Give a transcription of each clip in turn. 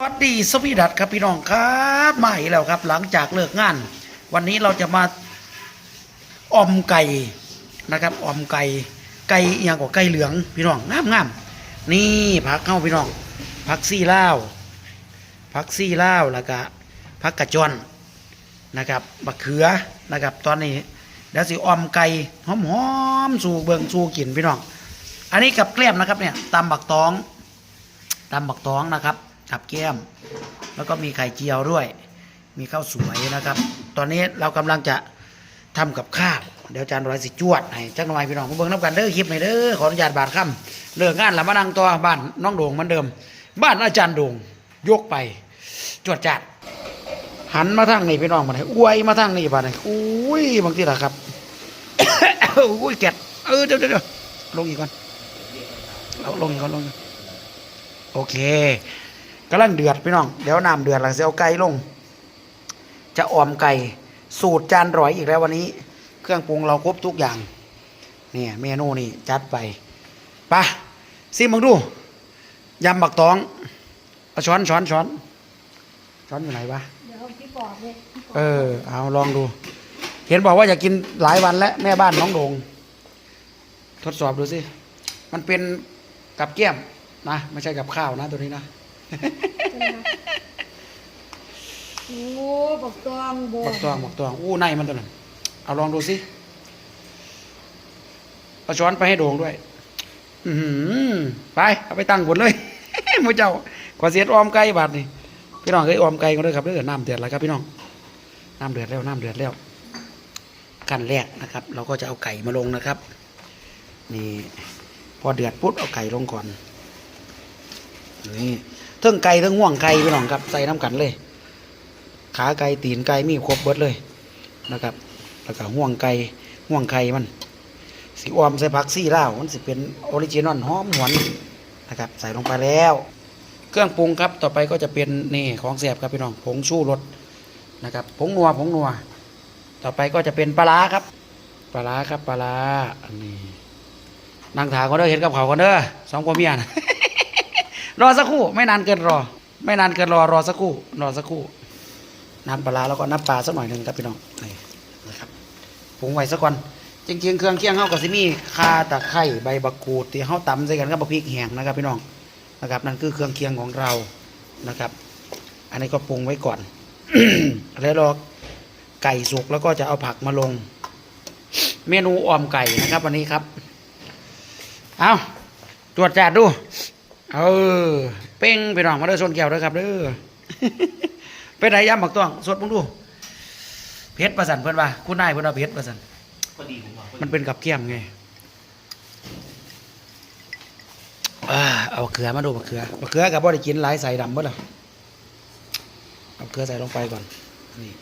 สวัสดีสวีดัตครับพี่น้องครับมาอีกแล้วครับ หลังจากเลิกงาน วันนี้เราจะมาอมไก่นะครับอมไก่ไก่อหย่างกว่าไก่เหลืองพี่น้องงามงามนี่ผักเข้าพี่น้องผักซี่ล่าผักซี่ล่าแล้วก็ผักกระจอนนะครับบักเขือนะครับ ตอนนี้เดี๋ยวสิอมไก่หอมๆสู่เบิงสู่กินพี่น้อง อันนี้กับแกล้มนะครับเนี่ยตำบักตองตำบักตองนะครับ กับแก้ม แล้วก็มีไข่เจียวด้วย มีข้าวสวยนะครับ ตอนนี้เรากำลังจะทำกับข้าวเดี๋ยวจารย์ร้อยสิจวดให้จักหน่อยพี่น้องมเบิ่งน้ำกันเด้อคลิปหน่อยเด้อขออนุญาตบาดค่ำเลิกงานแล้วมานั่งตัวบ้านน้องโด่งเหมือนเดิม บ้านอาจารย์โด่งยกไปจวดจัดหันมาทางนี้พี่น้องมาไหนอวยมาทางนี้บ้านไหนอุ้ยบางทีละครับอุ้ยแกดเออเดี๋ยวเดี๋ยวลงอีกก่อนเอาลงอีกก่อนลงโอเค กำลังเดือดพี่น้องเดี๋ยวน้ำเดือดหลังเสียเอาไก่ลง จะออมไก่สูตรจานร้อยอีกแล้ววันนี้ เครื่องปรุงเราครบทุกอย่างเนี่ยเมนูนี่จัดไปไปะซิมึงดูยำบักตองเอาช้อนช้อนช้อนช้อนอยู่ไหนวะเดี๋ยวพี่บอกเลยพี่บอกเออ เอาลองดู เห็นบอกว่าอยากกินหลายวันแล้วแม่บ้านน้องโดง ทดสอบดูสิ มันเป็นกับแก้มนะ ไม่ใช่กับข้าวนะตัวนี้นะใช่ไหมคะ โอ้บอกตองบอบักตวงบักตวงอู้ในมันตัวนั้นเอาลองดูสิเอาช้อนไปให้โด่งด้วย อือหือไป เอาไปตั้งบนเลยมูเจ้าขอเสียดออมไก่บาทนี่พี่น้องเคยออมไก่กันด้วยครับเด้อน้ำเดือดแล้วครับพี่น้องน้ำเดือดแล้วน้ำเดือดแล้วขั้นแรกนะครับ เราก็จะเอาไก่มาลงนะครับ นี่ พอเดือดปุ๊บเอาไก่ลงก่อนนี่ ทั้งไก่ทั้งห่วงไก่พี่น้องครับใส่น้ำกันเลย ขาไก่ตีนไก่มีครบเบิดเลยนะครับ แล้วก็ห่วงไก่ห่วงไข่มันสีออมใส่ผักซี่เล่ามันสิเป็นออริจินอลหอมหวนนะครับ ใส่ลงไปแล้ว เครื่องปรุงครับต่อไปก็จะเป็นนี่ของแสบครับพี่น้องผงชูรสนะครับผงนัวผงนัว ต่อไปก็จะเป็นปลาครับปลาครับปลาอันนี้นั่งถาก็เด้อเห็นกับเขาก็เด้อสองพ่อเมียนะ รอสักครู่ ไม่นานเกินรอ ไม่นานเกินรอรอสักครู่ รอสักครู่ น้ำปลาร้าแล้วก็น้ำปลาสักหน่อยหนึ่งครับพี่น้องนี่นะครับปรุงไว้สักก่อนจริงๆเครื่องเคียงเฮากับซิมีข่าตะไคร้ใบบักกูดที่เฮาตำใส่กันกับบักพริกแห้งนะครับพี่น้องนะครับ นั่นคือเครื่องเคียงของเรานะครับ อันนี้ก็ปรุงไว้ก่อน แล้วรอไก่สุกแล้วก็จะเอาผักมาลง เมนูออมไก่นะครับ วันนี้ครับ เอาตรวจจัดดู เออ เป้งไปน้องมาเด้อชนแก้วเด้อครับเด้อเป็นไรย้ำบักต้องสดมึงดูเพชรประสันเพื่อนว่าคุณนายเพื่อนว่าเพชรประสันพอดีผมว่าพอมัดีนเป็นกับเกียมไงอ่าเอาบักเขือมาดูบักเขือบักเขือกับบ่ได้กินหลายใส่ดำบ่ล่ะเอาเกลือใส่ลงไปก่อนนี่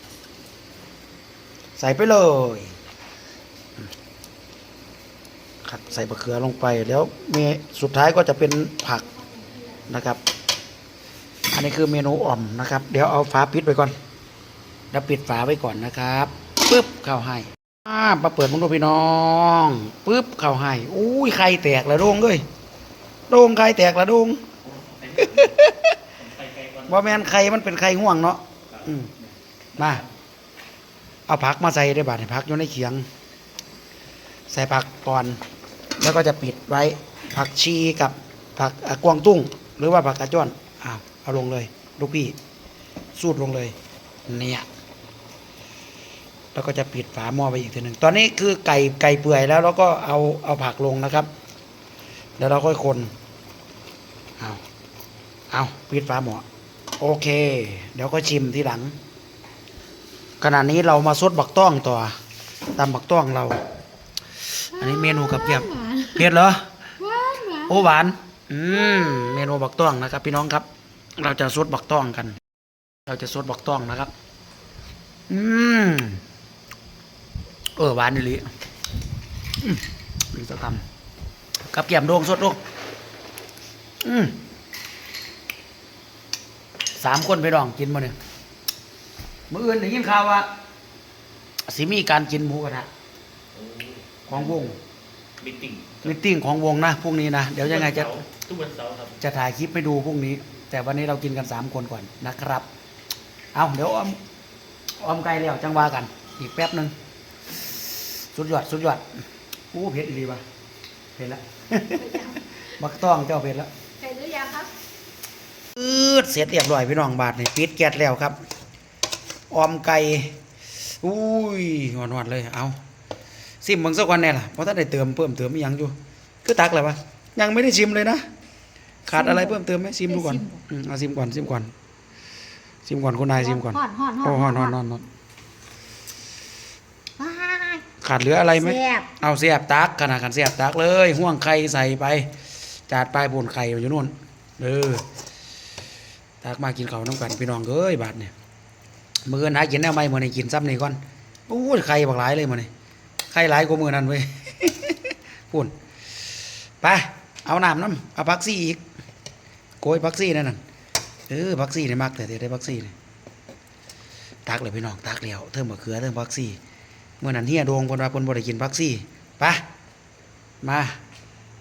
ใส่ไปเลย ครับใส่บักเขือลงไปแล้วเมสุดท้ายก็จะเป็นผักนะครับ อันนี้คือเมนูอ่อมนะครับ เดี๋ยวเอาฝาปิดไว้ก่อน แล้วปิดฝาไว้ก่อนนะครับปึ๊บเข้าให้อ่ามาเปิดมุ้งดูพี่น้องปึ๊บเข้าให้อุ้ยไข่แตกละโดงเลยโดงไข่แตกละโดงใส่ไก่ก่อนว่าแมนไข่มันเป็นไข่ง่วงเนาะอืมา เอาผักมาใส่ได้บาดให้ผักอยู่ในเขียง ใส่ผักก่อน แล้วก็จะปิดไว้ ผักชีกับผักกวางตุ้ง หรือว่าผักกระจ้อนอ้าวเอาลงเลย ลูกพี่ สูดลงเลย เนี่ย แล้วก็จะปิดฝาหม้อไปอีกทีหนึ่ง ตอนนี้คือไก่ไก่เปื่อยแล้วเราก็เอาเอาผักลงนะครับเดี๋ยวเราค่อยคนเอาเอาปิดฝาหม้อโอเค เดี๋ยวก็ชิมทีหลัง ขณะนี้เรามาซดบักต้องต่อตำบักต้องเรา อันนี้เมนูกับเกียบ ผ็ดเหรอหวานหวานโอ้หวาน อืมเมนูบักต้องนะครับ พี่น้องครับ เราจะซดบักต้องกัน เราจะซดบักต้องนะครับ อืมเออหวานนี่ลิอืมมีสักคำกับแก้มโดงสดลูกอืมสามคนไปลองกินมาเนี่ยมื่ออื่นได้ยินข่าวว่าสิมีการกินหมูกระทะของวง มิทติ้งมิทติ้งของวงนะพรุ่งนี้นะเดี๋ยวยังไงจะทุกวันเสาร์ครับจะถ่ายคลิปให้ดูพรุ่งนี้ แต่วันนี้เรากินกันสามคนก่อนนะครับ เอาเดี๋ยวออมออมไก่แล้วจังว่ากัน อีกแป๊บหนึ่งสุดยอดสุดยอดอู้เผ็ดดีป่ะเผ็ดละบักต้องเจ้าเผ็ดละใส่หรือยังครับอืดเสร็จเรียบร้อยพี่น้องบาทนี่ปิดแก๊สแล้วครับ ออมไก่อุ้ยหวานๆเลยเอา ซิมเบางสักวันแน่ล่ะเพราะถ้าได้เติมเพิ่มเติมอีหยังอยู่ คือตักแล้ววะยังไม่ได้ชิมเลยนะ ขาดอะไรเพิ่มเติมไหมซิมดูก่อนอืมเอาซิมก่อนซิมก่อนซิมก่อนคุณนายซิมก่อนห่อนห่อนโอ้ฮอนฮอนฮอนฮอนว้ายขาดเหลืออะไรไหม แซ่บเอาเสียบตักขนาดกันเสียบตักเลยห่วงไข่ใส่ไป จาดไปบนไข่อยู่นู่นเออตักมากินข้าวน้ำกันพี่น้องเอ้ยบาทเนี่ยมือหากินแนวไม่มือนี่กินซ้ำนี่ก่อนโอ้ยไข่บักหลายเลยมือนี่ ไข่หลายกว่ามือนั่นเว้ยพูนไปเอาน้ำน้ำเอาพักซี่อีกโกยพักซี่นั่นน่ะเออพักซี่เนี่ยมักแต่ได้พักซี่เนี่ยตักเลยพี่น้องตักแล้วเทิมมะเขือเทิมพักซี่เมื่อนั้นเฮียโดงคนว่าคนบ่ได้กินพักซี่ไปมา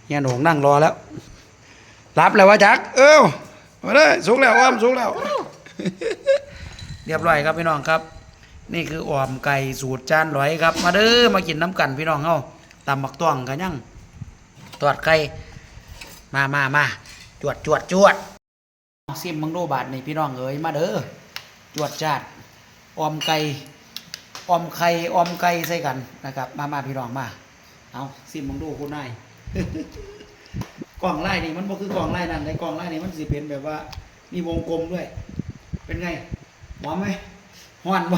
เฮียโดงนั่งรอแล้วรับแล้ววะจัก เอ้ามาเลยสุกแล้วอ้อมสุกแล้ว เรียบร้อยครับพี่น้องครับ นี่คืออ่อมไก่สูตรจานร้อยครับ มาเด้อมากินน้ำกันพี่น้องเฮาตำบักต้องกันยังตอดไก่มามามาจวดจวดจวดซิมมังโดบาทนี่พี่น้องเอ๋ยมาเด้อจวดจาดออมไก่ออมไข่ออมไก่ใส่กันนะครับ มามาพี่น้องมาเอาซิมมึงดูคุณนายกล่องไล่นี่มันบ่คือกล่องไล่นั่นในกล่องไล่นี่มันสิเป็นแบบว่ามีวงกลมด้วย เป็นไงหอมไหม ห้อนบ่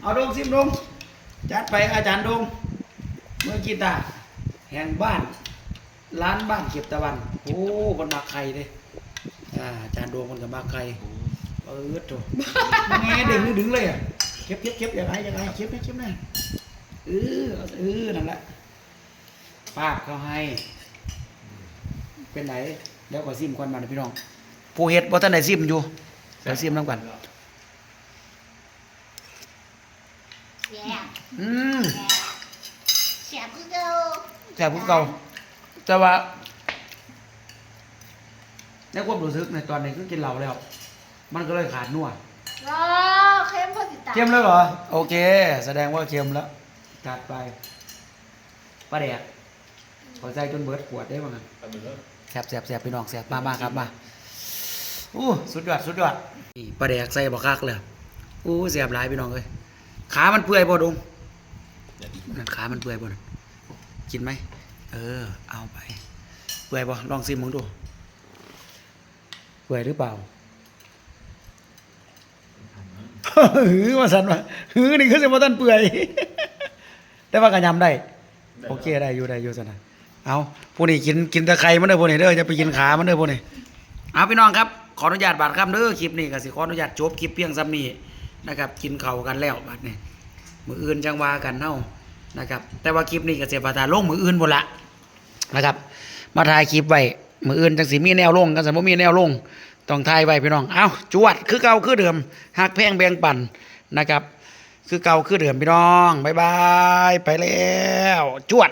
เอาดงซิมดงจัดไปอาจารย์ดงเมื่อกีตาแห่งบ้าน ร้านบ้านเก็บตะวัน โอ้มันมาไข่เลยอาจารย์ดวงมันก็มาไข่เออโถแง่ดึงดึงเลยอะเก็บเก็บเก็บอย่างไรอย่างไรเก็บนะเก็บนะเออเออนั่นแหละป้าบเขาให้ เป็นไหนเดี๋ยวก็ซิมควันมานะพี่น้องผู้เฮ็ดบ่ทันได้ซิมอยู่ เดี๋ยวซิมน้ำกันแซ่บอืมแซ่บคือเก่าแต่พวกเก่าแต่ว่าในความรู้สึกในตอนนี้คือกินเหล้าแล้ว มันก็เลยขาดนัวรอเข้มพอติดตามเค็มแล้วเหรอ โอเค แสดงว่าเค็มแล้วจัดไปปลาแดกขอใจจนเบิดขวดได้บ้างไปหมดเลยแสบแสบแสบพี่น้องแสบมามาครับมา อู้สุดยอดสุดยอดนี่ปลาแดกใส่บักคักเลยอู้แสบหลายพี่น้องเอ้ยขามันเปื่อยบ่ดงนั่นขามันเปื่อยบ่นั่นกินไหมเออ เอาไป เปื่อยบ่ลองซิมมึงดู เปื่อยหรือเปล่าหือมาสันว่าหือนี่คือสิบ่ทันเปื่อย แต่ว่าก็ยำได้ โอเคได้อยู่ได้อยู่สนะเอาผู้นี้กินกินแตะไคร้มันเด้อผู้นี้เด้อจะไปกินขามันเด้อผู้นี้เอาพี่น้องครับ ขออนุญาตบาดคำเด้อคลิปนี้ก็สิขออนุญาตจบคลิปเพียงซ้ำนี้นะครับ กินเข้ากันแล้วบัดนี้มืออื่นจังว่ากันเฮานะครับ แต่ว่าคลิปนี้ก็เสียประทาลงมืออื่นบ่ละนะครับ มาถ่ายคลิปไว้มืออื่นจังสิมีแนวลงกันสมมติมีแนวลงต้องถ่ายไว้พี่น้องเอาจวดคือเก่าคือเดิมหักแพงแบ่งปั่นนะครับ คือเก่าคือเดิมพี่น้องบ๊ายบายไปแล้วจวด